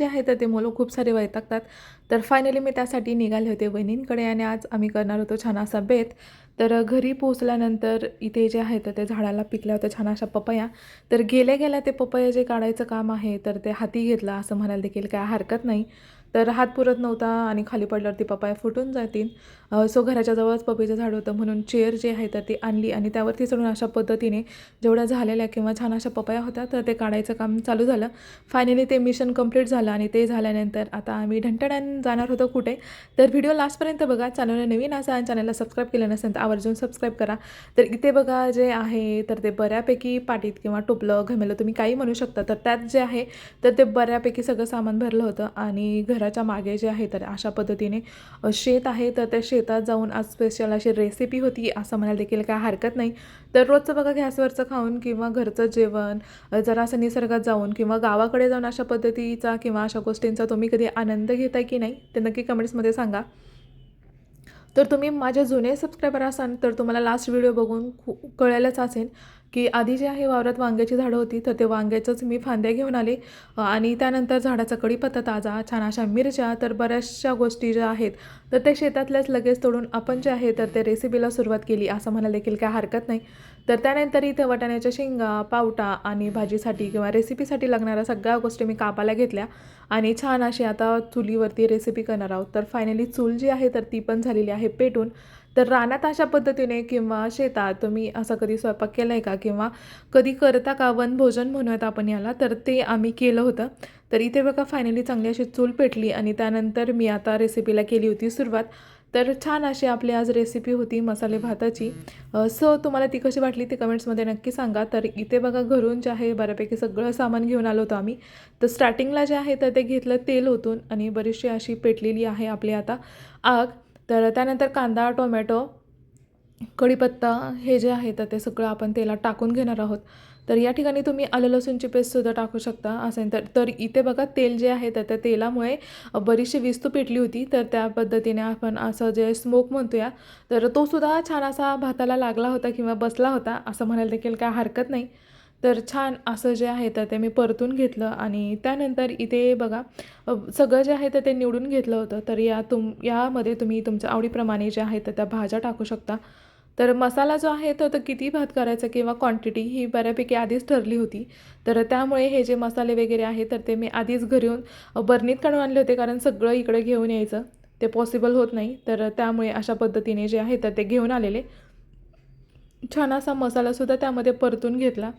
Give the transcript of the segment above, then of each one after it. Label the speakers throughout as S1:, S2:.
S1: जे आहेत तर ते मुलं खूप सारे वैतागतात. तर फायनली मी त्यासाठी निघाले होते वहिनींकडे आणि आज आम्ही करणार होतो छान असा बेत. तर घरी पोहोचल्यानंतर इथे जे आहे तर ते झाडाला पिकल्या होत्या छान अशा पपया. तर गेल्या गेल्या ते पपया जे काढायचं काम आहे तर ते हाती घेतलं असं म्हणायला देखील काय हरकत नाही. तर हात पुरत नव्हता आणि खाली पडल्यावरती पपाया फुटून जातील. सो घराच्या जवळच पपईचं झाड होतं म्हणून चेअर जे आहे तर ती आणली आणि त्यावरती चढून अशा पद्धतीने जेवढ्या झालेल्या किंवा छान अशा पपया होत्या तर ते काढायचं काम चालू झालं. फायनली ते मिशन कंप्लीट झालं आणि ते झाल्यानंतर आता आम्ही ढंटड्यान जाणार होतो कुठे? तर व्हिडिओ लास्टपर्यंत बघा. चॅनलला नवीन असा आणि चॅनलला सबस्क्राईब केलं नसेल तर आवर्जून सबस्क्राईब करा. तर इथे बघा जे आहे तर ते बऱ्यापैकी पाटीत किंवा टोपलं घमेलं तुम्ही काही म्हणू शकता. तर त्यात जे आहे तर ते बऱ्यापैकी सगळं सामान भरलं होतं आणि घराच्या मागे जे आहे तर अशा पद्धतीने शेत आहे तर त्या शेतात जाऊन आज स्पेशल अशी रेसिपी होती असं म्हणायला देखील काय हरकत नाही. तर रोजचं बघा गॅसवरचं खाऊन किंवा घरचं जेवण जरा असं निसर्गात जाऊन किंवा गावाकडे जाऊन अशा पद्धतीचा किंवा अशा गोष्टींचा तुम्ही कधी आनंद घेताय की नाही ते नक्की कमेंट्समध्ये सांगा. तर तुम्ही माझे जुने सबस्क्रायबर असाल तर तुम्हाला लास्ट व्हिडिओ बघून कळायलाच असेल की आधी जे आहे वावरात वांग्याची झाडं होती तर ते वांग्याचंच मी फांद्या घेऊन आले. आणि त्यानंतर झाडाचा कढीपत्ता ताजा छान अशा मिरच्या तर बऱ्याचशा गोष्टी ज्या आहेत तर ते शेतातल्याच लगेच तोडून आपण जे आहे तर ते रेसिपीला सुरुवात केली असं म्हणायला देखील काय हरकत नाही. तर त्यानंतर इथे वाटाण्याच्या शेंगा पावटा आणि भाजीसाठी किंवा रेसिपीसाठी लागणाऱ्या सगळ्या गोष्टी मी कापायला घेतल्या. आणि छान अशी आता चुलीवरती रेसिपी करणार आहोत. तर फायनली चूल जी आहे तर ती पण झालेली आहे पेटून. तर रानात अशा पद्धतीने किंवा शेतात तुम्ही असं कधी स्वयंपाक केला आहे का? किंवा कधी करता का? वनभोजन म्हणूयात आपण याला. तर ते आम्ही केलं होतं. तर इथे बघा फायनली चांगली अशी चूल पेटली आणि त्यानंतर मी आता रेसिपीला केली होती सुरुवात. तर छान अशी आपली आज रेसिपी होती मसाले भाताची. सो तुम्हाला ती कशी वाटली ती कमेंट्समध्ये नक्की सांगा. तर इथे बघा घरून जे आहे बऱ्यापैकी सगळं सामान घेऊन आलो होतो आम्ही. तर स्टार्टिंगला जे आहे तर ते घेतलं तेल ओतून आणि बरीचशी अशी पेटलेली आहे आपली आता आग. तर त्यानंतर कांदा टोमॅटो कढीपत्ता हे जे आहे तर ते सगळं आपण तेलात टाकून घेणार आहोत. तर या ठिकाणी तुम्ही आलं लसूणची पेस्टसुद्धा टाकू शकता. असेल तर तर इथे बघा तेल जे आहे तर त्या तेलामुळे बरीचशी विस्तू पेटली होती. तर त्या पद्धतीने आपण असं जे स्मोक म्हणतोया तर तो सुद्धा छान असा भाताला लागला होता किंवा बसला होता. असं म्हणायला देखील काय हरकत नाही. तर छान असं जे आहे तर ते मी परतून घेतलं आणि त्यानंतर इथे बघा सगळं जे आहे तर ते निवडून घेतलं होतं. तर या तुम यामध्ये तुम्ही तुमच्या आवडीप्रमाणे जे आहे तर त्या भाज्या टाकू शकता. तर मसाला जो आहे तो तर किती भात करायचा किंवा क्वांटिटी ही बऱ्यापैकी आधीच ठरली होती. तर त्यामुळे हे जे मसाले वगैरे आहे तर ते मी आधीच घरी येऊन बर्नीत काढून आणले होते कारण सगळं इकडे घेऊन यायचं. ते पॉसिबल होत नाही. तर त्यामुळे अशा पद्धतीने जे आहे तर ते घेऊन आलेले. छान असा मसालासुद्धा त्यामध्ये परतून घेतला.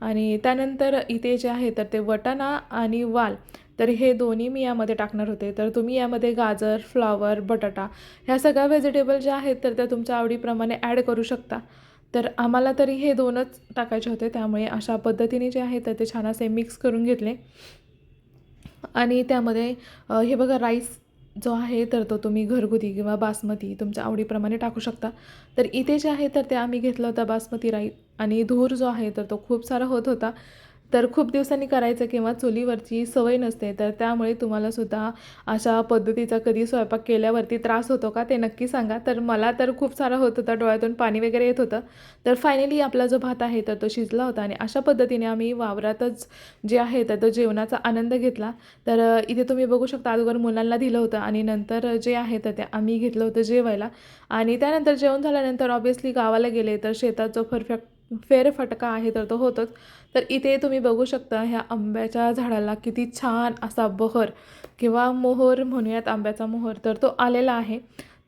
S1: आणि त्यानंतर इथे जे आहे तर ते वटाणा आणि वाल तर हे दोन्ही मी यामध्ये टाकणार होते. तर तुम्ही यामध्ये गाजर फ्लावर बटाटा ह्या सगळ्या व्हेजिटेबल ज्या आहेत तर त्या तुमच्या आवडीप्रमाणे ॲड करू शकता. तर आम्हाला तरी हे दोनच टाकायचे होते त्यामुळे अशा पद्धतीने जे आहे तर ते छान असे मिक्स करून घेतले. आणि त्यामध्ये हे बघा राईस जो आहे तर तो तुम्ही घरगुती किंवा बासमती तुमच्या आवडीप्रमाणे टाकू शकता. तर इथे जे आहे तर ते आम्ही घेतलं होतं बासमती राईस आणि धूर जो आहे तर तो खूप सारा होत होता. तर खूप दिवसांनी करायचं किंवा चुलीवरची सवय नसते तर त्यामुळे तुम्हालासुद्धा अशा पद्धतीचा कधी स्वयंपाक केल्यावरती त्रास होतो का ते नक्की सांगा. तर मला तर खूप सारा होत होता डोळ्यातून पाणी वगैरे येत होतं. तर फायनली आपला जो भात आहे तर तो शिजला होता आणि अशा पद्धतीने आम्ही वावरातच जे आहे तर तो जेवणाचा आनंद घेतला. तर इथे तुम्ही बघू शकता अगोदर मुलांना दिलं होतं आणि नंतर जे आहे तर ते आम्ही घेतलं होतं जेवायला. आणि त्यानंतर जेवण झाल्यानंतर ऑब्वियसली गावाला गेले तर शेतात जो परफेक्ट फेरफटका आहे तर तो होतोच. तर इथे तुम्ही बघू शकता ह्या आंब्याच्या झाडाला किती छान असा बहर किंवा मोहर म्हणूयात आंब्याचा मोहर. तर तो आलेला आहे.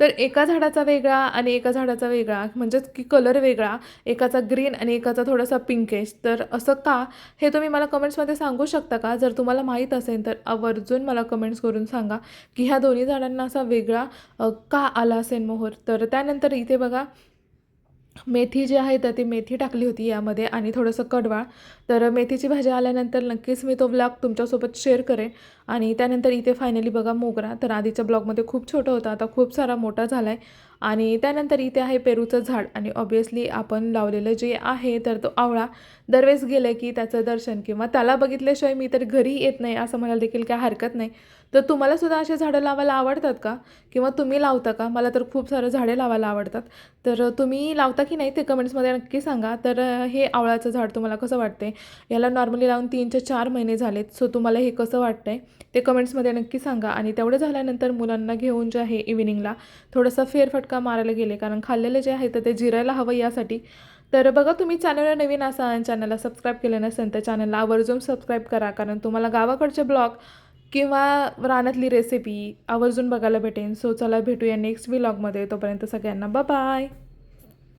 S1: तर एका झाडाचा वेगळा आणि एका झाडाचा वेगळा म्हणजेच की कलर वेगळा एकाचा ग्रीन आणि एकाचा थोडासा पिंकेश तर असं का? हे तुम्ही मला कमेंट्समध्ये सांगू शकता का? जर तुम्हाला माहीत असेल तर आवर्जून मला कमेंट्स करून सांगा की ह्या दोन्ही झाडांना असा वेगळा का आला असेल मोहर? तर त्यानंतर इथे बघा मेथी जी आहे तर ती मेथी टाकली होती यामध्ये आणि थोडंसं कडवा तर मेथीची भाजी आल्यानंतर नक्कीच मी तो ब्लॉग तुमच्यासोबत शेअर करेन. आणि त्यानंतर इथे फायनली बघा मोगरा. तर आधीच्या ब्लॉगमध्ये खूप छोटं होतं आता खूप सारा मोठा झाला आहे आणि त्यानंतर इथे आहे पेरूचं झाड. आणि ऑब्वियसली आपण लावलेलं जे आहे तर तो आवळा दरवेळेस गेलं की त्याचं दर्शन किंवा त्याला बघितल्याशिवाय मी तर घरी येत नाही असं म्हणायला देखील काय हरकत नाही. तर तुम्हाला सुद्धा असे झाडं लावायला आवडतात का? किंवा तुम्ही लावता का? मला तर खूप सारं झाडे लावायला आवडतात. तर तुम्ही लावता की नाही ते कमेंट्समध्ये नक्की सांगा. तर हे आवळाचं झाड तुम्हाला कसं वाटते याला नॉर्मली लावून तीन ते चार महिने झालेत सो तुम्हाला हे कसं वाटतंय? ते कमेंट्समध्ये नक्की सांगा. आणि तेवढं झाल्यानंतर मुलांना घेऊन जे आहे इव्हिनिंगला थोडासा फेरफटका मारायला गेले. कारण खाल्लेलं जे आहे तर ते जिरायला हवं यासाठी. तर बघा तुम्ही चॅनलला नवीन असाल चॅनलला सबस्क्राईब केलं नसेल तर चॅनलला आवर्जून सबस्क्राईब करा. कारण तुम्हाला गावाकडचे ब्लॉग किंवा रानातली रेसिपी आवर्जून बघायला भेटेन. सो चला भेटूया नेक्स्ट व्लॉगमध्ये तोपर्यंत सगळ्यांना बाय